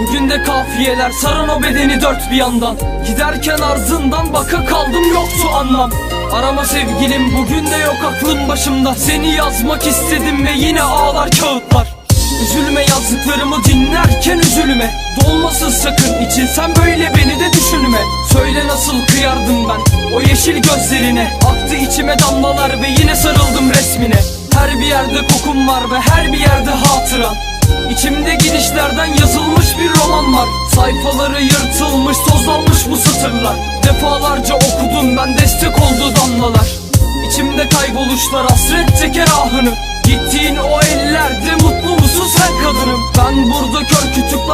Bugün de kafiyeler saran o bedeni dört bir yandan. Giderken ardından baka kaldım yoktu anlam. Arama sevgilim bugün de yok aklım başımda. Seni yazmak istedim ve yine ağlar kağıtlar. Üzülme yazdıklarımı dinlerken üzülme. Dolmasın sakın için sen böyle beni de düşünme. Söyle nasıl kıyardım ben o yeşil gözlerine. Aktı içime damlalar ve yine sarıldım İçimde gidişlerden yazılmış bir roman var. Sayfaları yırtılmış tozlanmış bu satırlar. Defalarca okudum ben destek oldu damlalar. İçimde kayboluşlar hasret çeker ahını. Gittiğin o ellerde mutlu musun sen kadınım? Ben burada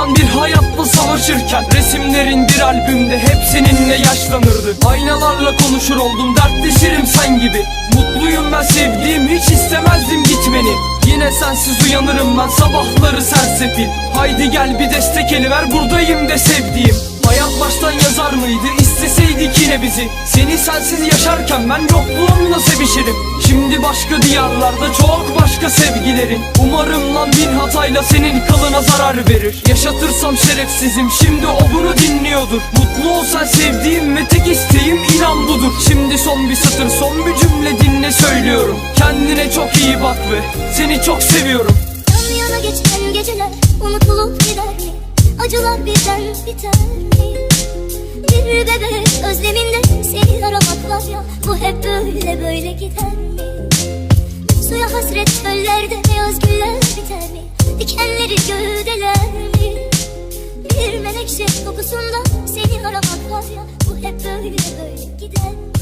kütüklan bir hayatla savaşırken Resimlerin bir albümde hep seninle yaşlanırdı. Aynalarla konuşur oldum dertleşirim sen gibi. Mutluyum ben sevdiğim hiç istemezdim gitmeni. Yine sensiz uyanırım ben sabahları sersefil. Haydi gel bir destek eli ver buradayım de sevdiğim baştan yazar mıydı? İsteseydik yine bizi. Seni sensiz yaşarken ben yokluğumla sevişirim. Şimdi başka diyarlarda çok başka sevgilerin. Umarım lan bir hatayla senin kılına zarar verir. Yaşatırsam şerefsizim şimdi o bunu dinliyordur. Mutlu ol sen sevdiğim ve tek isteğim inan budur. Şimdi son bir satır son bir cümle dinle söylüyorum. Kendine çok iyi bak ve seni çok seviyorum. Yan yana geçen geceler unutulup gider mi? Acılar birden biter mi? Var ya Bu hep böyle böyle gider mi? Suya hasret çöllerde beyaz güller biter mi? Dikenleri gövdeler mi? Bir menekşe kokusunda seni aramak var ya Bu hep böyle böyle gider mi?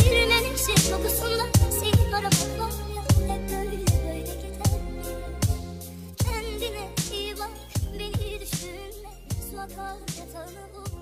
Bir menekşe kokusunda seni aramak var ya hep böyle böyle gider mi? Kendine iyi bak, beni düşünme Su akar yatağını bulma